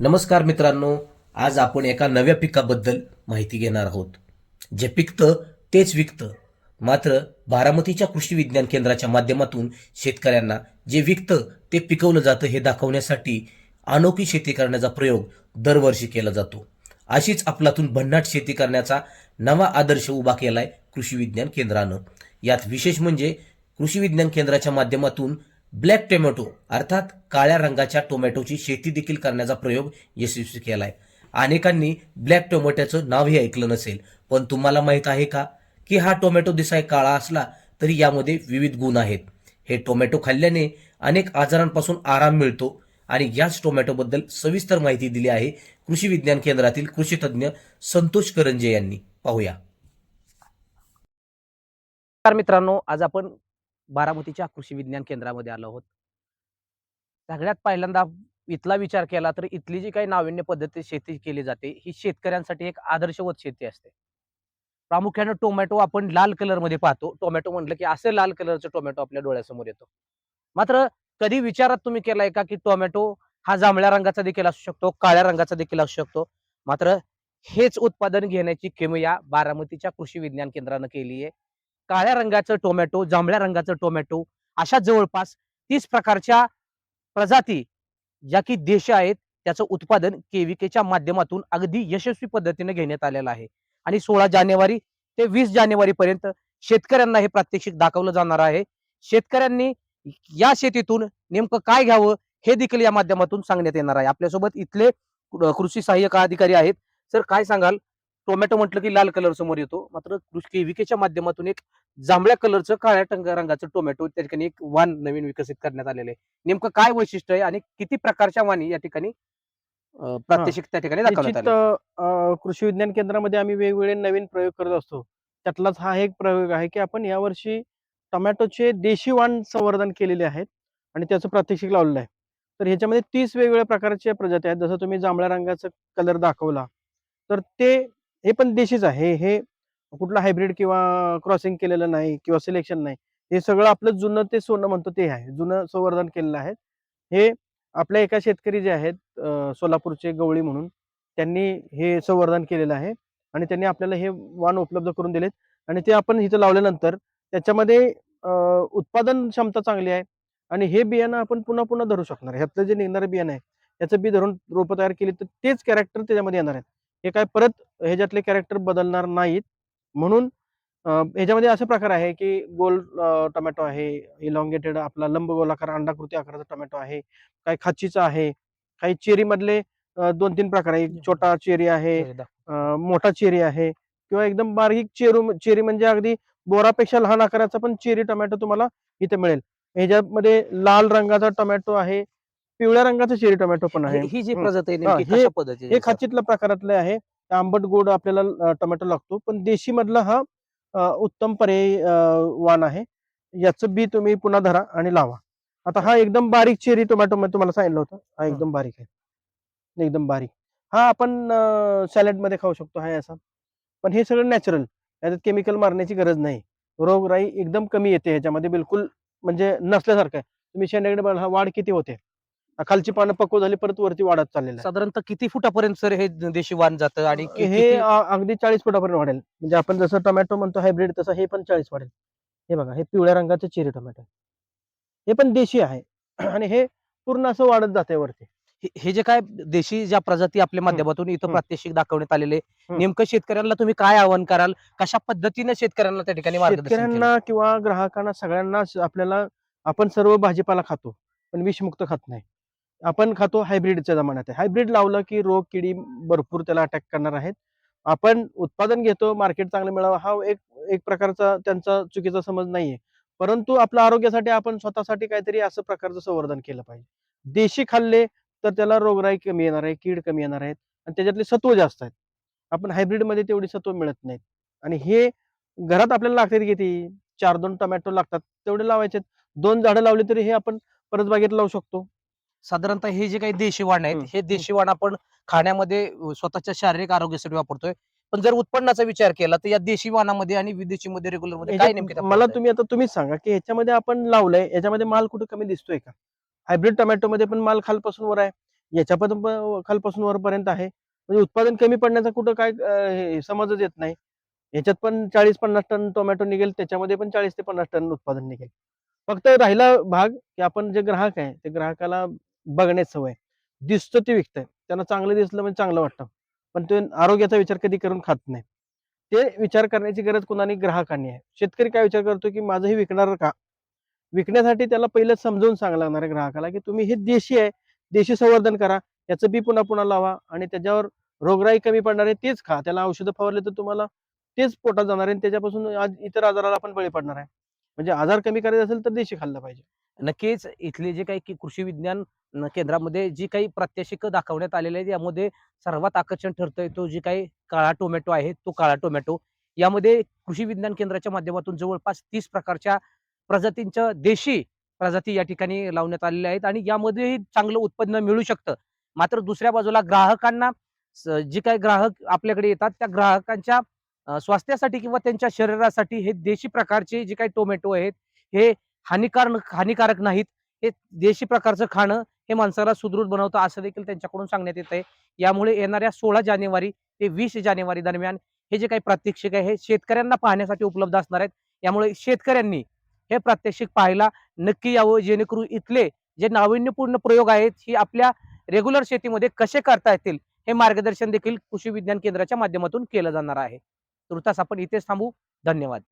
नमस्कार मित्रांनो आज आपण एका नव्या पिकाबद्दल माहिती घेणार आहोत. जे पिकतं तेच विकतं. मात्र बारामतीच्या कृषी विज्ञान केंद्राच्या माध्यमातून शेतकऱ्यांना जे विकतं ते पिकवलं जातं हे दाखवण्यासाठी अनोखी शेती करण्याचा प्रयोग दरवर्षी केला जातो. अशीच आपलातून भन्नाट शेती करण्याचा नवा आदर्श उभा केलाय कृषी विज्ञान केंद्रानं. यात विशेष म्हणजे कृषी विज्ञान केंद्राच्या माध्यमातून ब्लॅक टोमॅटो अर्थात काळ्या रंगाच्या टोमॅटोची शेती देखील करण्याचा प्रयोग यशस्वी केलाय. अनेकांनी ब्लॅक टोमॅटोचं नावही ऐकलं नसेल पण तुम्हाला माहीत आहे का की हा टोमॅटो दिसाय काळा असला तरी यामध्ये विविध गुण आहेत. हे टोमॅटो खाल्ल्याने अनेक आजारांपासून आराम मिळतो आणि याच टोमॅटोबद्दल सविस्तर माहिती दिली आहे कृषी विज्ञान केंद्रातील कृषी तज्ज्ञ संतोष करंजे यांनी. पाहूया. मित्रांनो आज आपण बारामतीच्या कृषी विज्ञान केंद्रामध्ये आलो आहोत. सगळ्यात पहिल्यांदा इथला विचार केला तर इथली जी काही नाविन्य पद्धती शेती केली जाते ही शेतकऱ्यांसाठी एक आदर्शवत शेती असते. प्रामुख्यानं टोमॅटो आपण लाल कलरमध्ये पाहतो. टोमॅटो म्हटलं की असं लाल कलरचं टोमॅटो आपल्या डोळ्यासमोर येतो. मात्र कधी विचारात तुम्ही केलाय का की टोमॅटो हा जांभळ्या रंगाचा देखील असू शकतो काळ्या रंगाचा देखील असू शकतो? मात्र हेच उत्पादन घेण्याची किमया बारामतीच्या कृषी विज्ञान केंद्रानं केली आहे काळ्या रंगाचं टोमॅटो जांभळ्या रंगाचं टोमॅटो अशा जवळपास तीस प्रकारच्या प्रजाती ज्या की देश आहेत त्याचं उत्पादन केव्हीकेच्या माध्यमातून अगदी यशस्वी पद्धतीने घेण्यात आलेलं आहे. आणि सोळा जानेवारी ते वीस जानेवारी पर्यंत शेतकऱ्यांना हे प्रात्यक्षिक दाखवलं जाणार आहे. शेतकऱ्यांनी या शेतीतून नेमकं काय घ्यावं हे देखील या माध्यमातून सांगण्यात येणार आहे. आपल्यासोबत इथले कृषी सहाय्यक अधिकारी आहेत. सर काय सांगाल? टोमॅटो म्हटलं की लाल कलर समोर येतो. मात्र कृषी केविकेच्या माध्यमातून एक जांभळ्या कलरचं काळ्या टंग रंगाचं टोमॅटो त्या ठिकाणी एक वाण नवीन विकसित करण्यात आलेले आहे. नेमकं काय वैशिष्ट्य आहे आणि किती प्रकारच्या वाणी या ठिकाणी प्रात्यक्षिक त्या ठिकाणी कृषी विज्ञान केंद्रामध्ये आम्ही वेगवेगळे नवीन प्रयोग करत असतो. त्यातलाच हा एक प्रयोग आहे की आपण यावर्षी टोमॅटोचे देशी वाण संवर्धन केलेले आहेत आणि त्याचं प्रात्यक्षिक लावलेलं आहे. तर ह्याच्यामध्ये तीस वेगवेगळ्या प्रकारच्या प्रजाती आहेत. जसं तुम्ही जांभळ्या रंगाचा कलर दाखवला तर ते हे पण देशीच आहे. हे कुठलं हायब्रिड किंवा क्रॉसिंग केलेलं नाही किंवा सिलेक्शन नाही. हे सगळं आपलं जुनं ते सोनं म्हणतो ते आहे. जुनं संवर्धन केलेलं आहे. हे आपल्या एका शेतकरी जे आहेत सोलापूरचे गवळी म्हणून त्यांनी हे संवर्धन केलेलं आहे आणि त्यांनी आपल्याला हे वाण उपलब्ध करून दिलेत आणि ते आपण इथं लावल्यानंतर त्याच्यामध्ये उत्पादन क्षमता चांगली आहे आणि हे बियाणं आपण पुन्हा पुन्हा धरू शकणार. ह्यातलं जे निघणारं बियाणं आहे त्याचं बी धरून रोपं तयार केली तर तेच कॅरेक्टर त्याच्यामध्ये येणार आहेत. हे काय परत ह्याच्यातले कॅरेक्टर बदलणार नाहीत. म्हणून ह्याच्यामध्ये असे प्रकार आहे की गोल टोमॅटो आहे इलॉंगेटेड आपला लंबगोलाकार अंडाकृती आकाराचा टोमॅटो आहे काही खाचीचा आहे काही चेरी मधले अ, दोन तीन प्रकार आहे. छोटा चेरी आहे मोठा चेरी आहे किंवा एकदम बारीक चेरू चेरी म्हणजे अगदी बोरापेक्षा लहान आकाराचा पण चेरी टोमॅटो तुम्हाला इथे मिळेल. ह्याच्यामध्ये लाल रंगाचा टोमॅटो आहे पिवळ्या रंगाचा चेरी टोमॅटो पण आहे. ही- ही जी. प्रजाती आहे नेमकी कशा पद्धतीची हे खाचीतल्या प्रकारातले आहे. आंबट गोड आपल्याला टोमॅटो लागतो. पण देशी मधला हा उत्तम पर्यायी वाण आहे. याचं बी तुम्ही पुन्हा धरा आणि लावा. आता हा एकदम बारीक चेरी टोमॅटो मी तुम्हाला सांगितलं होतं. हा एकदम बारीक आहे. एकदम बारीक. हा आपण सॅलडमध्ये खाऊ शकतो. हा असा. पण हे सगळं नॅचरल. याच्यात केमिकल मारण्याची गरज नाही. रोगराई एकदम कमी येते ह्याच्यामध्ये. बिलकुल म्हणजे नसल्यासारखं आहे. तुम्ही शेंड्याकडे बघा हा वाढ किती होते? खालची पानं पक्व झाली परत वरती वाढत चाललेलं आहे साधारणतः किती फुटापर्यंत सर हे देशी वाण जातं आणि कि- हे किती- अ- अगदी चाळीस फुटापर्यंत वाढेल म्हणजे आपण जसं टोमॅटो म्हणतो हायब्रिड तसं हे पण चाळीस वाढेल हे बघा हे पिवळ्या रंगाचे चेरी टोमॅटो आहे. हे पण देशी आहे आणि हे पूर्ण असं वाढत जाते वरती हे- हे जे काय देशी ज्या प्रजाती आपल्या माध्यमातून इथं हम्म. प्रात्यक्षिक दाखवण्यात आलेले हम्म. नेमकं शेतकऱ्यांना तुम्ही काय आवाहन कराल कशा पद्धतीने शेतकऱ्यांना त्या ठिकाणी मार्गदर्शन केलं? शेतकऱ्यांना किंवा ग्राहकांना सगळ्यांना स- आपल्याला आपण सर्व भाजीपाला खातो पण विषमुक्त खात नाही आपण खातो हायब्रिडच्या जमान्यात. आहे हायब्रिड लावलं की रोग किडी भरपूर त्याला अटॅक करणार आहेत. आपण उत्पादन घेतो मार्केट चांगलं मिळावं हा एक एक प्रकारचा त्यांचा चुकीचा समज नाहीये. परंतु आपल्या आरोग्यासाठी आपण स्वतःसाठी काहीतरी असं प्रकारचं संवर्धन केलं पाहिजे. देशी खाल्ले तर त्याला रोगराई कमी येणार आहे कीड कमी येणार आहेत आणि त्याच्यातले सत्व जास्त आहेत. आपण हायब्रिडमध्ये तेवढी सत्व मिळत नाहीत. आणि हे घरात आपल्याला लागतात किती चार दोन टोमॅटो लागतात तेवढे लावायचे दोन झाडं लावली तरी हे आपण परत बागेत लावू शकतो. साधारणतः हे जे काही देशी वाण आहेत हे देशी वाण आपण खाण्यामध्ये स्वतःच्या शारीरिक आरोग्यासाठी वापरतोय. पण जर उत्पन्नाचा विचार केला तर या देशी वाणामध्ये आणि विदेशी मध्ये रेग्युलरमध्ये काय नेमके मला तुम्ही आता तुम्हीच सांगा की ह्याच्यामध्ये आपण लावलंय याच्यामध्ये माल कुठे कमी दिसतोय का? हायब्रिड टोमॅटो मध्ये पण माल खालपासून वर आहे याच्यापर्यंत प- खालपासून वरपर्यंत आहे. म्हणजे उत्पादन कमी पडण्याचा कुठं काय समजच येत नाही. याच्यात पण चाळीस पन्नास टन टोमॅटो निघेल त्याच्यामध्ये पण चाळीस ते पन्नास टन उत्पादन निघेल. फक्त राहिला भाग की आपण जे ग्राहक आहे ते ग्राहकाला बघण्याची सवय. दिसतं ते विकतंय. त्यांना चांगलं दिसलं म्हणजे चांगलं वाटतं. पण ते आरोग्याचा विचार कधी करून खात नाही. ते विचार करण्याची गरज कोणाने? ग्राहकांनी आहे. शेतकरी काय विचार करतो की माझं हे विकणार का? विकण्यासाठी त्याला पहिलं समजावून सांगायला लागणार आहे ग्राहकाला की तुम्ही हे देशी आहे. देशी संवर्धन करा. याचं बी पुन्हा पुन्हा लावा आणि त्याच्यावर रोगराई कमी पडणार आहे तेच खा. त्याला औषधं फवारले तर तुम्हाला तेच पोटात जाणार आहे आणि त्याच्यापासून आज इतर आजाराला आपण बळी पडणार आहे. म्हणजे आजार कमी करायचा असेल तर देशी खाल्लं पाहिजे. नक्कीच. इथले जे काही की कृषी विज्ञान केंद्रामध्ये जी काही प्रात्यक्षिक दाखवण्यात आलेले आहेत यामध्ये सर्वात आकर्षण ठरतोय तो जी काही काळा टोमॅटो आहे तो काळा टोमॅटो. यामध्ये कृषी विज्ञान केंद्राच्या माध्यमातून जवळपास तीस प्रकारच्या प्रजातींच्या देशी प्रजाती या ठिकाणी लावण्यात आलेल्या आहेत आणि यामध्येही चांगलं उत्पन्न मिळू शकतं. मात्र दुसऱ्या बाजूला ग्राहकांना स- जे काही ग्राहक आपल्याकडे येतात त्या ग्राहकांच्या स्वास्थ्यासाठी किंवा त्यांच्या शरीरासाठी हे देशी प्रकारचे जे काही टोमॅटो आहेत हे हानिकारक हानिकारक नाहीत. हे देशी प्रकारचं खाणं हे माणसाला सुदृढ बनवतं असं देखील त्यांच्याकडून सांगण्यात येत आहे यामुळे येणाऱ्या सोळा जानेवारी ते वीस जानेवारी दरम्यान हे जे काही प्रात्यक्षिक आहे हे शेतकऱ्यांना पाहण्यासाठी उपलब्ध असणार आहेत. यामुळे शेतकऱ्यांनी हे प्रात्यक्षिक पाहायला नक्की यावं जेणेकरून इथले जे नाविन्यपूर्ण प्रयोग आहेत ही आपल्या रेग्युलर शेतीमध्ये कसे करता येतील हे मार्गदर्शन देखील कृषी विज्ञान केंद्राच्या माध्यमातून केलं जाणार आहे. तुर्तास आपण इथेच थांबू. धन्यवाद.